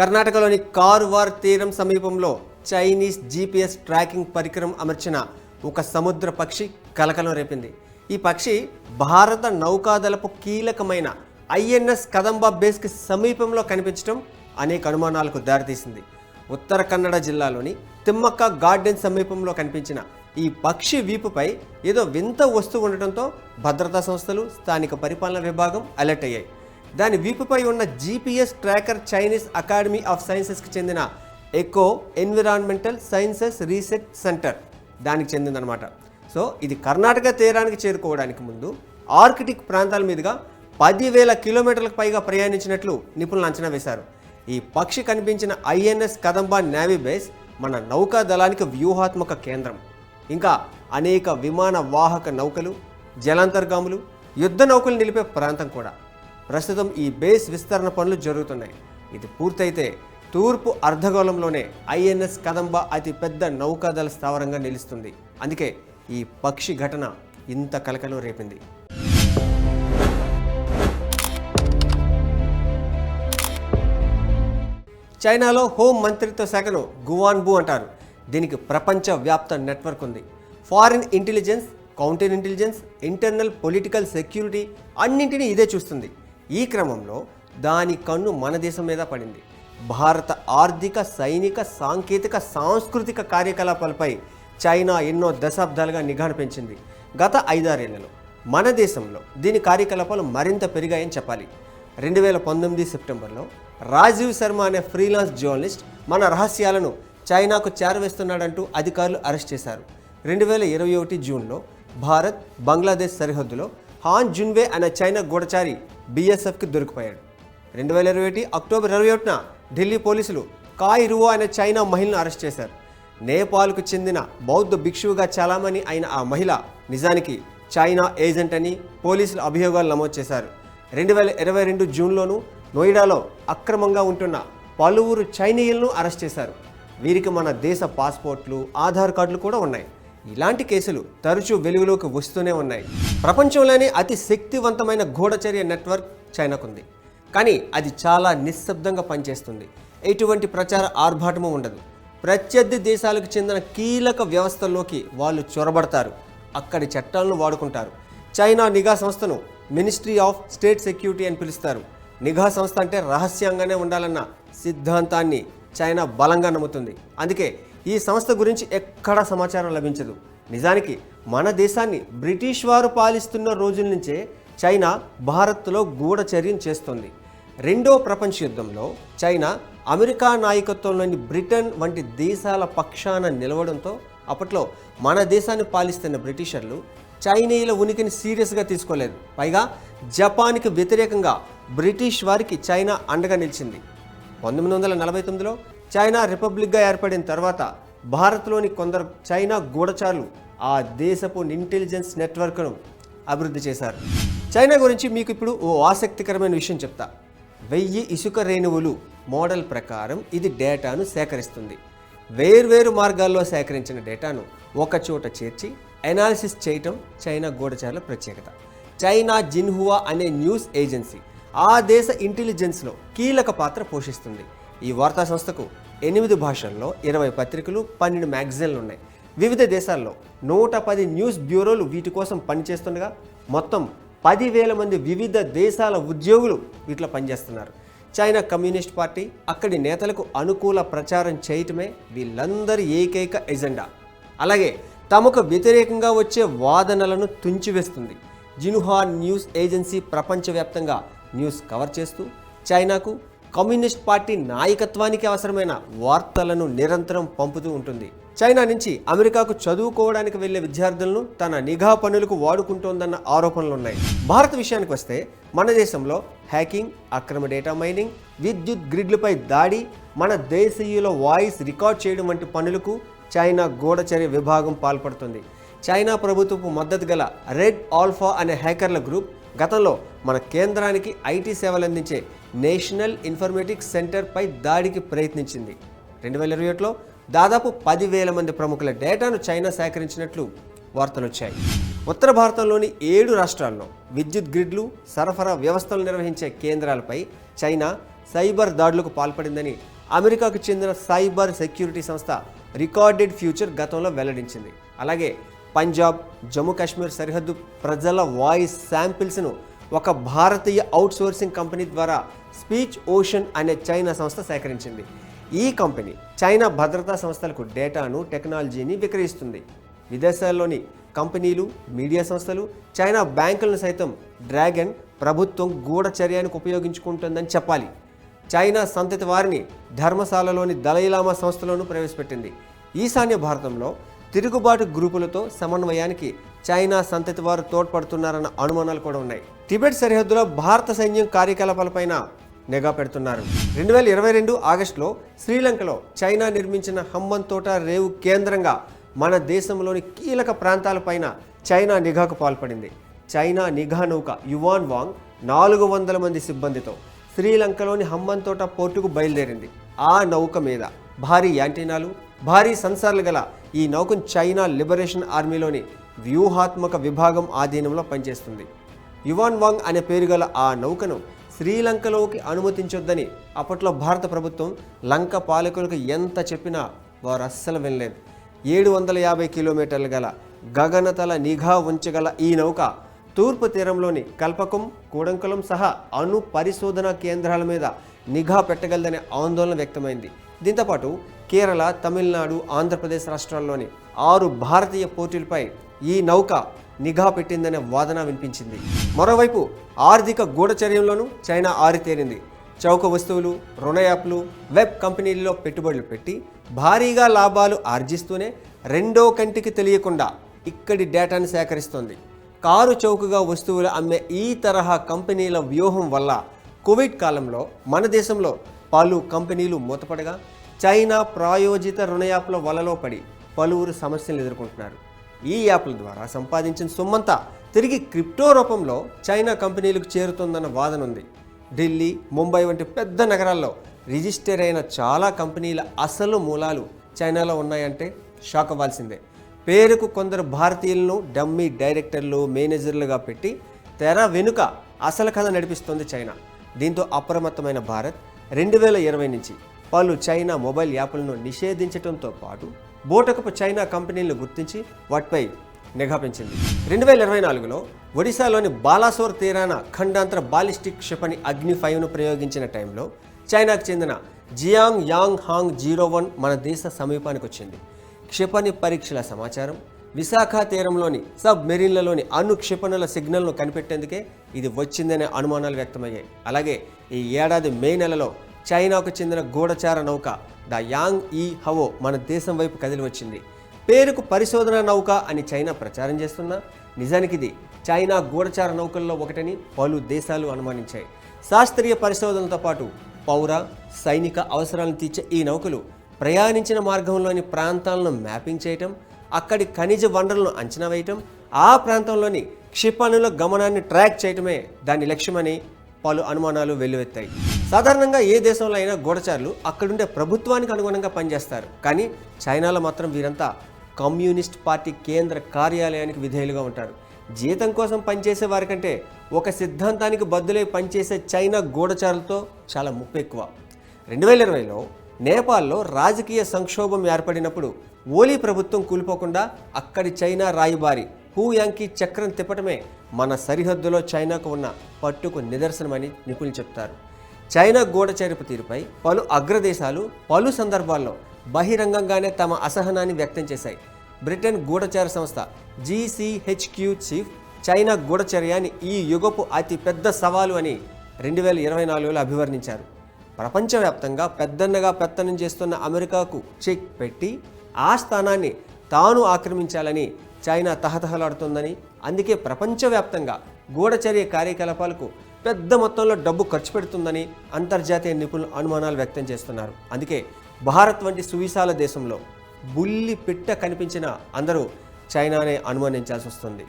కర్ణాటకలోని కార్వార్ తీరం సమీపంలో చైనీస్ జీపీఎస్ ట్రాకింగ్ పరికరం అమర్చిన ఒక సముద్ర పక్షి కలకలం రేపింది. ఈ పక్షి భారత నౌకాదళపు కీలకమైన ఐఎన్ఎస్ కదంబా బేస్కి సమీపంలో కనిపించడం అనేక అనుమానాలకు దారితీసింది. ఉత్తర కన్నడ జిల్లాలోని తిమ్మక్క గార్డెన్ సమీపంలో కనిపించిన ఈ పక్షి వీపుపై ఏదో వింత వస్తువు ఉండటంతో భద్రతా సంస్థలు స్థానిక పరిపాలన విభాగం అలర్ట్ అయ్యాయి. దాని వీపుపై ఉన్న GPS tracker Chinese academy of సైన్సెస్కి చెందిన eco environmental sciences research centre దానికి చెందిందనమాట సో ఇది కర్ణాటక తీరానికి చేరుకోవడానికి ముందు ఆర్కిటిక్ ప్రాంతాల మీదుగా పదివేల కిలోమీటర్లకు పైగా ప్రయాణించినట్లు నిపుణులు అంచనా వేశారు. ఈ పక్షి కనిపించిన ఐఎన్ఎస్ కదంబా నేవీ బేస్ మన నౌకా దళానికి వ్యూహాత్మక కేంద్రం. ఇంకా అనేక విమాన వాహక నౌకలు జలాంతర్గాములు యుద్ధ నౌకలు నిలిపే ప్రాంతం కూడా. ప్రస్తుతం ఈ బేస్ విస్తరణ పనులు జరుగుతున్నాయి. ఇది పూర్తయితే తూర్పు అర్ధగోళంలోనే ఐఎన్ఎస్ కదంబ అతి పెద్ద నౌకాదళ స్థావరంగా నిలుస్తుంది. అందుకే ఈ పక్షి ఘటన ఇంత కలకలం రేపింది. చైనాలో హోం మంత్రిత్వ శాఖను గువాన్బు అంటారు. దీనికి ప్రపంచ వ్యాప్త నెట్వర్క్ ఉంది. Foreign intelligence counter intelligence internal political security అన్నింటినీ ఇదే చూస్తుంది. ఈ క్రమంలో దాని కన్ను మన దేశం మీద పడింది. భారత ఆర్థిక సైనిక సాంకేతిక సాంస్కృతిక కార్యకలాపాలపై చైనా ఎన్నో దశాబ్దాలుగా నిఘాను పెంచింది. గత ఐదారేళ్ళలో మన దేశంలో దీని కార్యకలాపాలు మరింత పెరిగాయని చెప్పాలి. రెండు వేల పంతొమ్మిది సెప్టెంబర్లో రాజీవ్ శర్మ అనే ఫ్రీలాన్స్ జర్నలిస్ట్ మన రహస్యాలను చైనాకు చేరవేస్తున్నాడంటూ అధికారులు అరెస్ట్ చేశారు. రెండు వేల ఇరవై ఒకటి జూన్లో భారత్ బంగ్లాదేశ్ సరిహద్దులో హాన్ జున్వే అనే చైనా గూఢచారి బీఎస్ఎఫ్కి దొరికిపోయాడు. రెండు వేల ఇరవై ఒకటి అక్టోబర్ ఇరవై ఒకటిన ఢిల్లీ పోలీసులు కాయ్ రువో అనే చైనా మహిళను అరెస్ట్ చేశారు. నేపాల్కు చెందిన బౌద్ధ భిక్షువుగా చలామణి అయిన ఆ మహిళ నిజానికి చైనా ఏజెంట్ అని పోలీసులు అభియోగాలు నమోదు చేశారు. రెండు వేల ఇరవై రెండు జూన్లోనూ నోయిడాలో అక్రమంగా ఉంటున్న పలువురు చైనీయులను అరెస్ట్ చేశారు. వీరికి మన దేశ పాస్పోర్ట్లు ఆధార్ కార్డులు కూడా ఉన్నాయి. ఇలాంటి కేసులు తరచూ వెలుగులోకి వస్తూనే ఉన్నాయి. ప్రపంచంలోనే అతి శక్తివంతమైన గూఢచర్య నెట్వర్క్ చైనాకుంది. కానీ అది చాలా నిశ్శబ్దంగా పనిచేస్తుంది. ఎటువంటి ప్రచార ఆర్భాటము ఉండదు. ప్రత్యర్థి దేశాలకు చెందిన కీలక వ్యవస్థల్లోకి వాళ్ళు చొరబడతారు. అక్కడి చట్టాలను వాడుకుంటారు. చైనా నిఘా సంస్థను మినిస్ట్రీ ఆఫ్ స్టేట్ సెక్యూరిటీ అని పిలుస్తారు. నిఘా సంస్థ అంటే రహస్యంగానే ఉండాలన్న సిద్ధాంతాన్ని చైనా బలంగా నమ్ముతుంది. అందుకే ఈ సంస్థ గురించి ఎక్కడా సమాచారం లభించదు. నిజానికి మన దేశాన్ని బ్రిటిష్ వారు పాలిస్తున్న రోజుల నుంచే చైనా భారత్లో గూఢచర్యం చేస్తుంది. రెండో ప్రపంచ యుద్ధంలో చైనా అమెరికా నాయకత్వంలోని బ్రిటన్ వంటి దేశాల పక్షాన నిలవడంతో అప్పట్లో మన దేశాన్ని పాలిస్తున్న బ్రిటిషర్లు చైనీయుల ఉనికిని సీరియస్గా తీసుకోలేదు. పైగా జపాన్కి వ్యతిరేకంగా బ్రిటిష్ వారికి చైనా అండగా నిలిచింది. పంతొమ్మిది వందల నలభై తొమ్మిదిలో చైనా రిపబ్లిక్గా ఏర్పడిన తర్వాత భారత్లోని కొందరు చైనా గూఢచారులు ఆ దేశపు ఇంటెలిజెన్స్ నెట్వర్క్ను అభివృద్ధి చేశారు. చైనా గురించి మీకు ఇప్పుడు ఓ ఆసక్తికరమైన విషయం చెప్తా. వెయ్యి ఇసుక రేణువులు మోడల్ ప్రకారం ఇది డేటాను సేకరిస్తుంది. వేర్వేరు మార్గాల్లో సేకరించిన డేటాను ఒకచోట చేర్చి ఎనాలిసిస్ చేయటం చైనా గూఢచారుల ప్రత్యేకత. చైనా జిన్హువా అనే న్యూస్ ఏజెన్సీ ఆ దేశ ఇంటెలిజెన్స్లో కీలక పాత్ర పోషిస్తుంది. ఈ వార్తా సంస్థకు ఎనిమిది భాషల్లో ఇరవై పత్రికలు పన్నెండు మ్యాగజైన్లు ఉన్నాయి. వివిధ దేశాల్లో నూట పది న్యూస్ బ్యూరోలు వీటి కోసం పనిచేస్తుండగా మొత్తం పదివేల మంది వివిధ దేశాల ఉద్యోగులు వీటిలో పనిచేస్తున్నారు. చైనా కమ్యూనిస్ట్ పార్టీ అక్కడి నేతలకు అనుకూల ప్రచారం చేయటమే వీళ్ళందరి ఏకైక ఎజెండా. అలాగే తమకు వ్యతిరేకంగా వచ్చే వాదనలను తుంచివేస్తుంది. జినుహా న్యూస్ ఏజెన్సీ ప్రపంచవ్యాప్తంగా న్యూస్ కవర్ చేస్తూ చైనాకు కమ్యూనిస్ట్ పార్టీ నాయకత్వానికి అవసరమైన వార్తలను నిరంతరం పంపుతూ ఉంటుంది. చైనా నుంచి అమెరికాకు చదువుకోవడానికి వెళ్ళే విద్యార్థులను తన నిఘా పనులకు వాడుకుంటోందన్న ఆరోపణలు ఉన్నాయి భారత్ విషయానికి వస్తే మన దేశంలో హ్యాకింగ్ అక్రమ డేటా మైనింగ్ విద్యుత్ గ్రిడ్లపై దాడి మన దేశీయుల వాయిస్ రికార్డ్ చేయడం వంటి పనులకు చైనా గూఢచర్య విభాగం పాల్పడుతుంది. చైనా ప్రభుత్వపు మద్దతు గల రెడ్ ఆల్ఫా అనే హ్యాకర్ల గ్రూప్ గతంలో మన కేంద్రానికి ఐటీ సేవలు అందించే నేషనల్ ఇన్ఫర్మేటిక్స్ సెంటర్పై దాడికి ప్రయత్నించింది. రెండు వేల ఇరవై ఒకటిలో దాదాపు పదివేల మంది ప్రముఖుల డేటాను చైనా సేకరించినట్లు వార్తలొచ్చాయి. ఉత్తర భారతంలోని ఏడు రాష్ట్రాల్లో విద్యుత్ గ్రిడ్లు సరఫరా వ్యవస్థలు నిర్వహించే కేంద్రాలపై చైనా సైబర్ దాడులకు పాల్పడిందని అమెరికాకు చెందిన సైబర్ సెక్యూరిటీ సంస్థ రికార్డెడ్ ఫ్యూచర్ గతంలో వెల్లడించింది. అలాగే పంజాబ్ జమ్మూ కాశ్మీర్ సరిహద్దు ప్రజల వాయిస్ శాంపిల్స్ను ఒక భారతీయ అవుట్సోర్సింగ్ కంపెనీ ద్వారా స్పీచ్ ఓషన్ అనే చైనా సంస్థ సేకరించింది. ఈ కంపెనీ చైనా భద్రతా సంస్థలకు డేటాను టెక్నాలజీని విక్రయిస్తుంది. విదేశాల్లోని కంపెనీలు మీడియా సంస్థలు చైనా బ్యాంకులను సైతం డ్రాగన్ ప్రభుత్వం గూఢచర్యానికి ఉపయోగించుకుంటుందని చెప్పాలి. చైనా సంతతి వారిని ధర్మశాలలోని దలైలామా సంస్థలోనూ ప్రవేశపెట్టింది. ఈశాన్య భారతంలో తిరుగుబాటు గ్రూపులతో సమన్వయానికి చైనా సంతతి వారు తోడ్పడుతున్నారన్న అనుమానాలు కూడా ఉన్నాయి. టిబెట్ సరిహద్దులో భారత సైన్యం కార్యకలాపాలపైన నిఘా పెడుతున్నారు. రెండు వేల ఇరవై రెండు ఆగస్టులో శ్రీలంకలో చైనా నిర్మించిన హమ్మన్ తోట రేవు కేంద్రంగా మన దేశంలోని కీలక ప్రాంతాలపైన చైనా నిఘాకు పాల్పడింది. చైనా నిఘా నౌక యువాన్ వాంగ్ నాలుగు వందల మంది సిబ్బందితో శ్రీలంకలోని హమ్మన్ తోట పోర్టుకు బయలుదేరింది. ఆ నౌక మీద భారీ యాంటీనాలు భారీ సెన్సార్లు గల ఈ నౌకను చైనా లిబరేషన్ ఆర్మీలోని వ్యూహాత్మక విభాగం ఆధీనంలో పనిచేస్తుంది. యువాన్ వాంగ్ అనే పేరు గల ఆ నౌకను శ్రీలంకలోకి అనుమతించొద్దని అప్పట్లో భారత ప్రభుత్వం లంక పాలకులకు ఎంత చెప్పినా వారు అస్సలు వినలేదు. ఏడు వందల యాభై కిలోమీటర్లు గల గగనతల నిఘా ఉంచగల ఈ నౌక తూర్పు తీరంలోని కల్పకం కూడంకులం సహా అణు పరిశోధన కేంద్రాల మీద నిఘా పెట్టగలదనే ఆందోళన వ్యక్తమైంది. దీంతోపాటు కేరళ తమిళనాడు ఆంధ్రప్రదేశ్ రాష్ట్రాల్లోని ఆరు భారతీయ పోర్టులపై ఈ నౌక నిఘా పెట్టిందనే వాదన వినిపించింది. మరోవైపు ఆర్థిక గూఢచర్యంలోనూ చైనా ఆరితేరింది. చౌక వస్తువులు రుణ యాప్లు వెబ్ కంపెనీల్లో పెట్టుబడులు పెట్టి భారీగా లాభాలు ఆర్జిస్తూనే రెండో కంటికి తెలియకుండా ఇక్కడి డేటాను సేకరిస్తోంది. కారు చౌకగా వస్తువులు అమ్మే ఈ తరహా కంపెనీల వ్యూహం వల్ల కోవిడ్ కాలంలో మన దేశంలో పలు కంపెనీలు మూతపడగా చైనా ప్రాయోజిత రుణ యాప్ల వలలో పడి పలువురు సమస్యలు ఎదుర్కొంటున్నారు. ఈ యాప్ల ద్వారా సంపాదించిన సొమ్మంతా తిరిగి క్రిప్టో రూపంలో చైనా కంపెనీలకు చేరుతుందన్న వాదన ఉంది. ఢిల్లీ ముంబై వంటి పెద్ద నగరాల్లో రిజిస్టర్ అయిన చాలా కంపెనీల అసలు మూలాలు చైనాలో ఉన్నాయంటే షాక్ అవ్వాల్సిందే పేరుకు కొందరు భారతీయులను డమ్మీ డైరెక్టర్లు మేనేజర్లుగా పెట్టి తెర వెనుక అసలు కథ నడిపిస్తోంది చైనా. దీంతో అప్రమత్తమైన భారత్ రెండు వేల ఇరవై నుంచి పలు చైనా మొబైల్ యాప్లను నిషేధించడంతో పాటు బోటకపు చైనా కంపెనీలను గుర్తించి వాటిపై నిఘా పెంచింది. రెండు వేల ఇరవై నాలుగులో ఒడిశాలోని బాలాసోర్ తీరాన ఖండాంతర బాలిస్టిక్ క్షిపణి అగ్ని ఫైవ్ను ప్రయోగించిన టైంలో చైనాకు చెందిన Xiang Yang Hong zero one మన దేశ సమీపానికి వచ్చింది. క్షిపణి పరీక్షల సమాచారం విశాఖ తీరంలోని సబ్ మెరీన్లలోని అణు క్షిపణుల సిగ్నల్ను కనిపెట్టేందుకే ఇది వచ్చిందనే అనుమానాలు వ్యక్తమయ్యాయి. అలాగే ఈ ఏడాది మే నెలలో చైనాకు చెందిన గూఢచార నౌక ద యాంగ్ ఈ హవో మన దేశం వైపు కదిలి వచ్చింది. పేరుకు పరిశోధన నౌక అని చైనా ప్రచారం చేస్తున్నా. నిజానికి ఇది చైనా గూఢచార నౌకల్లో ఒకటని పలు దేశాలు అనుమానించాయి. శాస్త్రీయ పరిశోధనలతో పాటు పౌర సైనిక అవసరాలను తీర్చే ఈ నౌకలు ప్రయాణించిన మార్గంలోని ప్రాంతాలను మ్యాపింగ్ చేయటం అక్కడి ఖనిజ వనరులను అంచనా వేయటం ఆ ప్రాంతంలోని క్షిపణుల గమనాన్ని ట్రాక్ చేయటమే దాని లక్ష్యమని పలు అనుమానాలు వెల్లువెత్తాయి. సాధారణంగా ఏ దేశంలో అయినా గూఢచారులు అక్కడుండే ప్రభుత్వానికి అనుగుణంగా పనిచేస్తారు. కానీ చైనాలో మాత్రం వీరంతా కమ్యూనిస్ట్ పార్టీ కేంద్ర కార్యాలయానికి విధేయులుగా ఉంటారు. జీతం కోసం పనిచేసే వారికంటే ఒక సిద్ధాంతానికి బద్దులై పనిచేసే చైనా గూఢచారులతో చాలా ముప్పు ఎక్కువ రెండు వేల ఇరవైలో నేపాల్లో రాజకీయ సంక్షోభం ఏర్పడినప్పుడు ఓలీ ప్రభుత్వం కూలిపోకుండా అక్కడి చైనా రాయబారి హూయాంకి చక్రం తిప్పటమే మన సరిహద్దులో చైనాకు ఉన్న పట్టుకు నిదర్శనమని నిపుణులు చెప్తారు. చైనా గూఢచరిపు తీరుపై పలు అగ్రదేశాలు పలు సందర్భాల్లో బహిరంగంగానే తమ అసహనాన్ని వ్యక్తం చేశాయి. బ్రిటన్ గూఢచార సంస్థ జీసీహెచ్క్యూ చీఫ్ చైనా గూఢచర్యాన్ని ఈ యుగపు అతిపెద్ద సవాలు అని రెండు వేల ఇరవై నాలుగులో అభివర్ణించారు. ప్రపంచవ్యాప్తంగా పెద్దన్నగా పెత్తనం చేస్తున్న అమెరికాకు చెక్ పెట్టి ఆ స్థానాన్ని తాను ఆక్రమించాలని చైనా తహతహలాడుతోందని అందుకే ప్రపంచవ్యాప్తంగా గూఢచర్య కార్యకలాపాలకు పెద్ద మొత్తంలో డబ్బు ఖర్చు పెడుతుందని అంతర్జాతీయ నిపుణులు అనుమానాలు వ్యక్తం చేస్తున్నారు. అందుకే భారత్ వంటి సువిశాల దేశంలో బుల్లి పిట్ట కనిపించిన అందరూ చైనానే అనుమానించాల్సి వస్తుంది.